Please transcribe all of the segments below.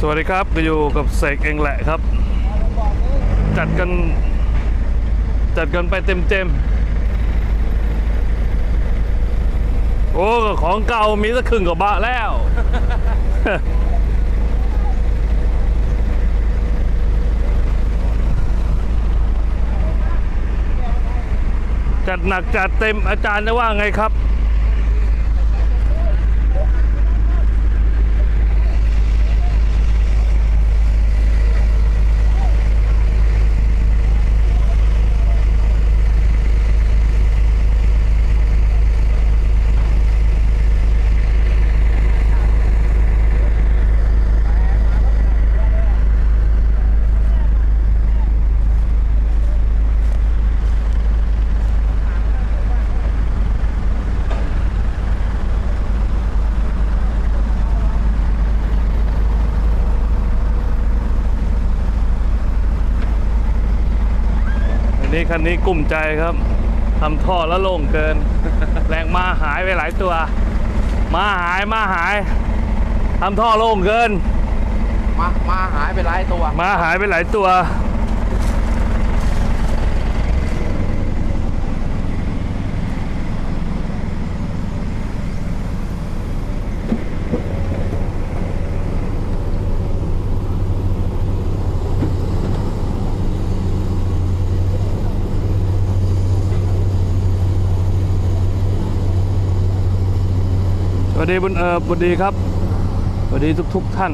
สวัสดีครับก็อยู่กับเสกเองแหละครับ จัดกัน จัดกันไปเต็มเต็มๆโอ้ก็ของเก่ามีสักครึ่งกว่าบะแล้ว จัดหนักจัดเต็มอาจารย์จะว่าไงครับ นนี้คันนี้กลุ่มใจครับทำท่อแล้วโล่งเกิน แรงมาหายไปหลายตัว มาหายมาหายทำท่อโล่งเกิน มา มาหายไปหลายตัว มาหายไปหลายตัว วัสดีบุญเออบุดีครับสวัสดีทุก ๆ ท่าน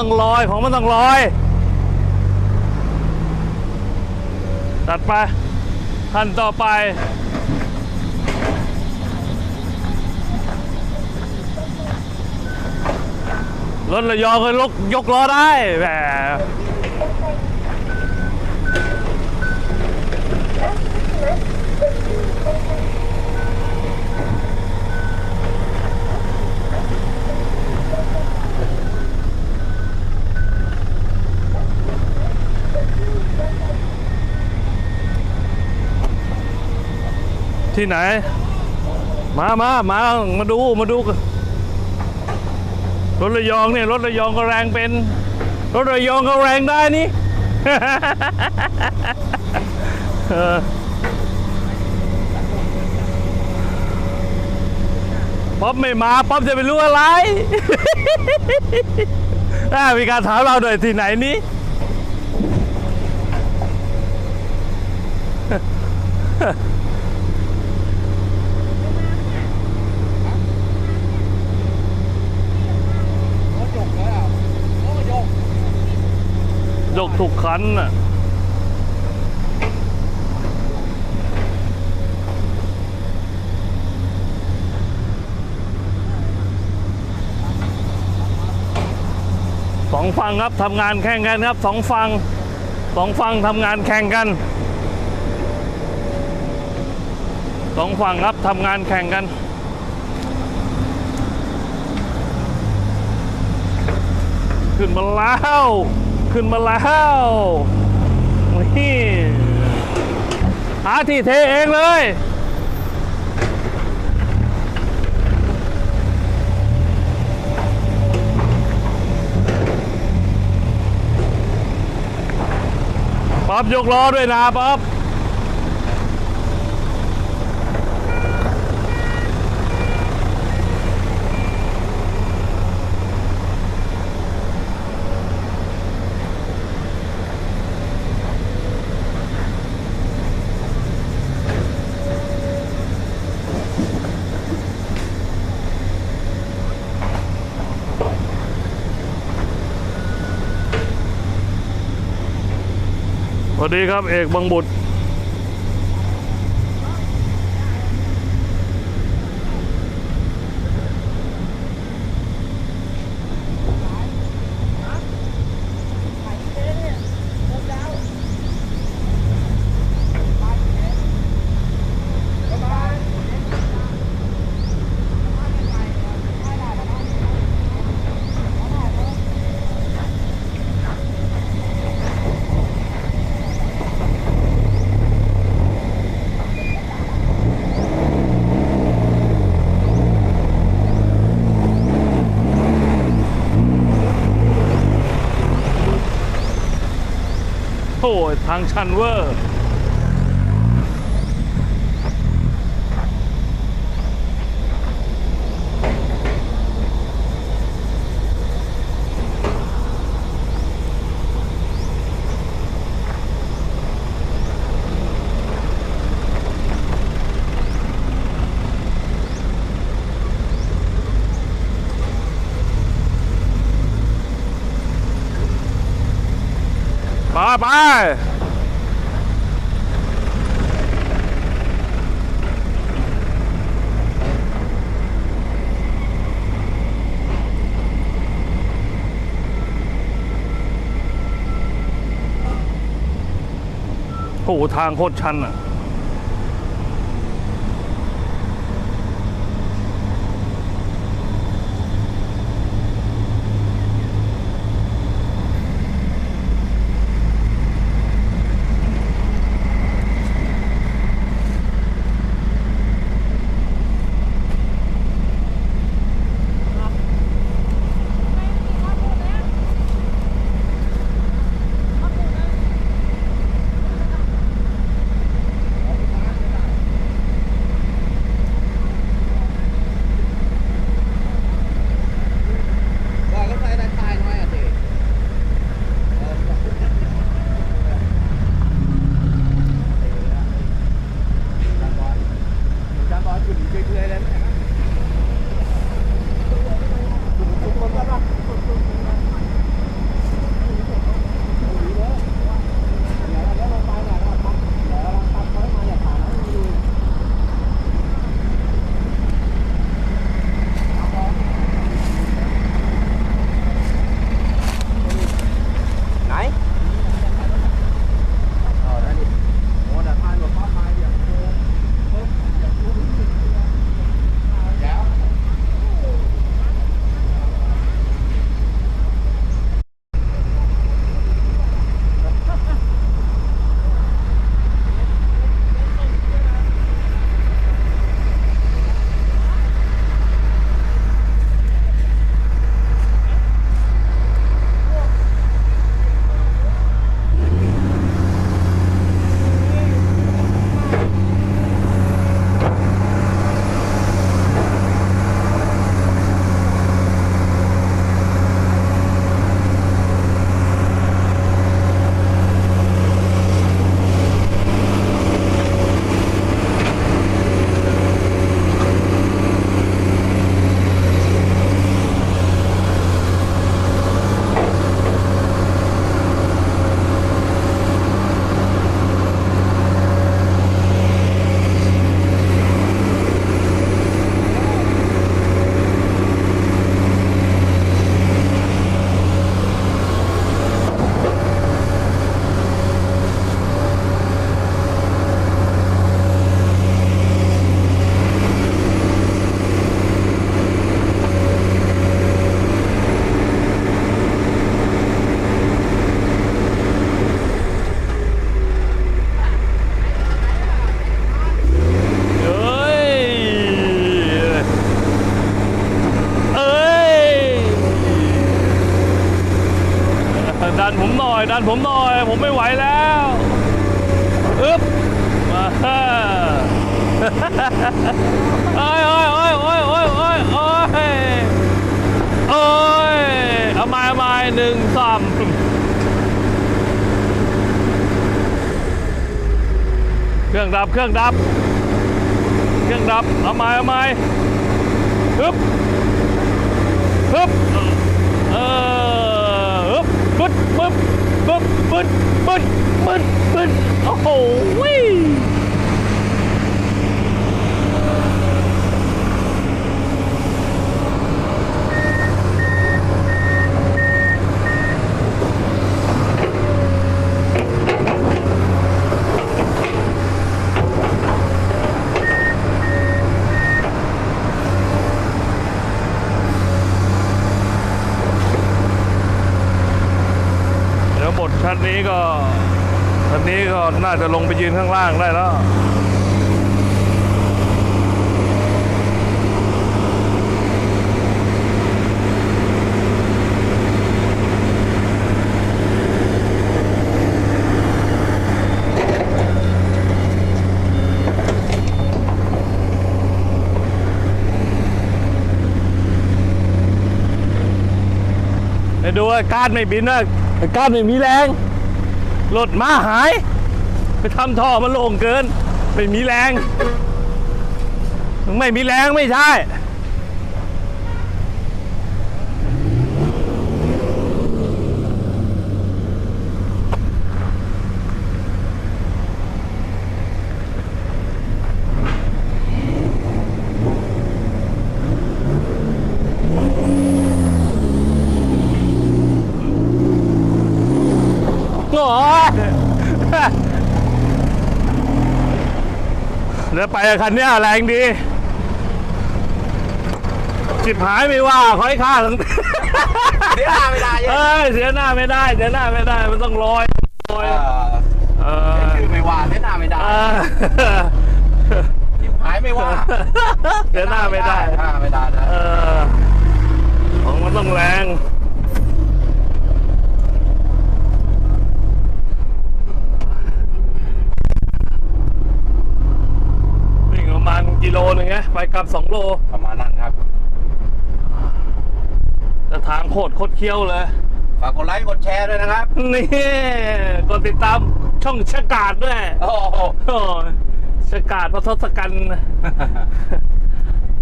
ต้องลอยของมันต้องลอยตัดไปขั้นต่อไป รถระยองก็ลกยกล้อได้แหม ที่ไหน มามามามาดูมาดู รถระยองเนี่ย รถระยองก็แรงเป็น รถระยองก็แรงได้นี่ป๊อปไม่มาป๊อปจะไปรู้อะไรอ่ามีการถามเราหน่อยที่ไหนนี้ โอ้ยกเลยอะโอ้ยก ยก ทุกคันน่ะสองฝั่งครับทำงานแข่งกันครับสองฝั่งสองฝั่งทำงานแข่งกันสองฝั่งครับทำงานแข่งกันขึ้นมาแล้ว ขึ้นมาแล้วนี่หาที่เทเองเลย ป๊อบยกล้อด้วยนะป๊อบ วัสดีครับเอกบังบุตร ทางชันเวอร์ ไปไปโอ้ทางโคตรชันอะ นผมหน่อย ดันผมหน่อย ผมไม่ไหวแล้วอึ๊บมาโอ้ยโอ้ยโอ้ยโอ้ยโอ้ยโอ้ยโอ้ยโอ้ยเอาม้เอาม้หนึ่งสามเครื่องดับ เครื่องดับ เครื่องดับ เอาม้เอาม้ฮึบฮึบ ปึ๊ดปึ๊บปึ๊บปึ๊ดปึ๊ดปึ๊ดปึ๊ดโอ้โห ท่านนี้ก็ท่านนี้ก็น่าจะลงไปยืนข้างล่างได้แล้วดูว่าการไม่บินว่า ก้ามไม่มีแรงรถมาหาย ไปทำท่อมันโล่งเกิน ไม่มีแรง ไม่มีแรงไม่ใช่ โอ้ย เดี๋ยวไปกับคันเนี้ยแรงดีจิบหายไม่ว่าขอให้ค่าทั้งเสียหน้าไม่ได้เยเอ้ยเสียหน้าไม่ได้เสียหน้าไม่ได้มันต้องลอยลอยเออเออชื่อไม่ว่าเสียหน้าไม่ได้เออทิมหายไม่ว่าเสียหน้าไม่ได้หน้าไม่ได้นะเออของมันต้องแรงวิ่งประมาณกิโลหนึงไงไป กลับสองโล ประมาณนั้นครับแต่ทางโคตรโคตรเคี้ยวเลย ฝากกดไลค์กดแชร์ด้วยนะครับ นี่กดติดตามช่องชะกาดด้วยโอ้โหโอ้ยชะกาดพระทศกัณฐ์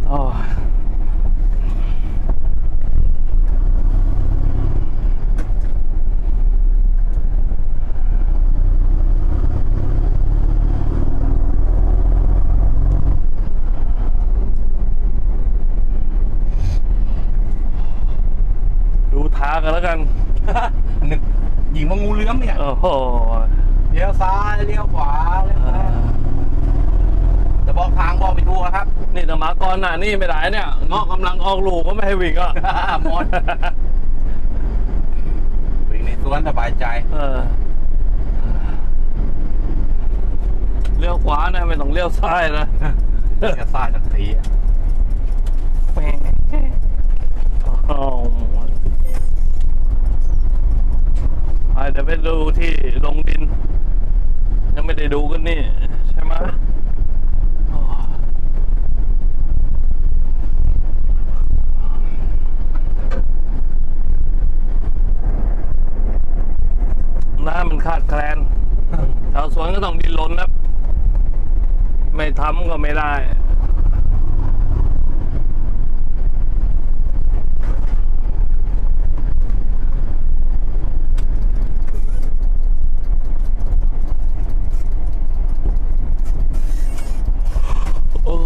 โอ้ย กันแล้วกันนึกยิงว่างูเหลื้อมเนี่ยโอ้โหเลี้ยวซ้ายเลี้ยวขวาเลี้ยวซ้ายแต่บอกทางบอกไปถูกอะครับ นี่แต่หมาก่อนหน่ะนี่ไม่ได้เนี่ยเงาะกำลังออกลูกก็ไม่ให้วิ่งอะหมดวิ่งในสวนสบายใจ เออเลี้ยวขวานะไม่ต้องเลี้ยวซ้ายนะจะซ่ายสักทีอะ อ้าวไป เดี๋ยวไปดูที่ลงดิน ยังไม่ได้ดูกันนี่ ใช่ไหมโอ้น้ำมันขาดแคลน ชาวสวนก็ต้องดิ้นรนนะ ไม่ทำก็ไม่ได้ โอ้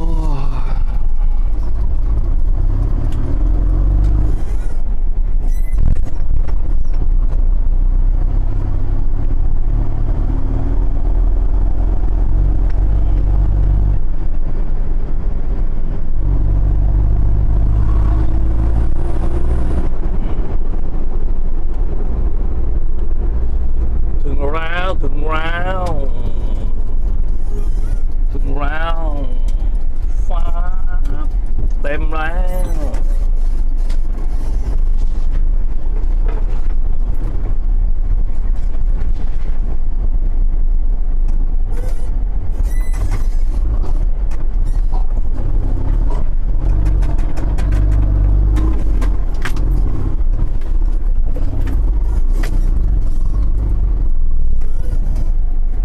ถึงแล้วถึง แล้วถึงแล้วฟ้าเต็มแล้ว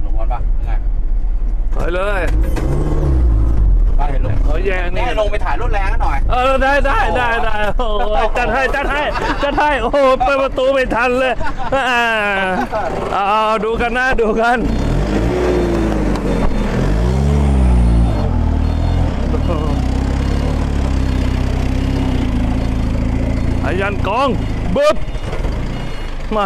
ถลงบอลปะยังไงอยเลย ไปเห็นลง ถอยแยงนี่ แม่ ลงไปถ่ายรถแรงกันหน่อย เออได้ได้ได้ได้โอ้ยจัดให้จัดให้จัดให้โอ้โหเปิดประตูไม่ทันเลยอ่าเอาดูกันนะดูกันอายันกองบึ๊บมา